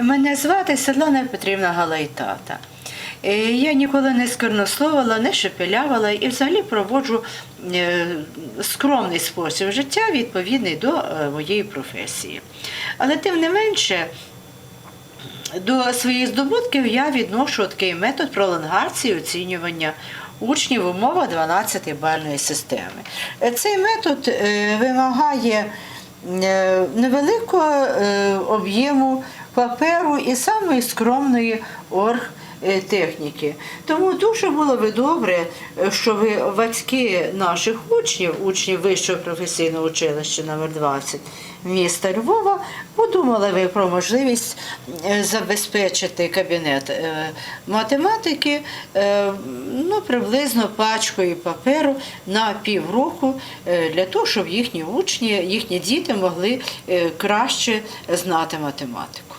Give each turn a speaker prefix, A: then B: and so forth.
A: Мене звати Світлана Петрівна Галайтата. Е, Я ніколи не сквернословила, не шепелявила і взагалі проводжу е, скромний спосіб життя, відповідний до е, моєї професії. Але тим не менше, до своїх здобутків я відношу такий метод пролонгації оцінювання учнів в умовах 12-бальної системи. Цей метод вимагає невеликого об'єму паперу і самої скромної оргтехніки. Тому дуже було би добре, е, що ви батьки наших учнів, учнів Вищого професійного училища номер 20 міста Львова, подумали ви про можливість е, забезпечити кабінет е, математики ну, приблизно пачкою паперу на півроку для того, щоб їхні учні, їхні діти могли краще знати математику.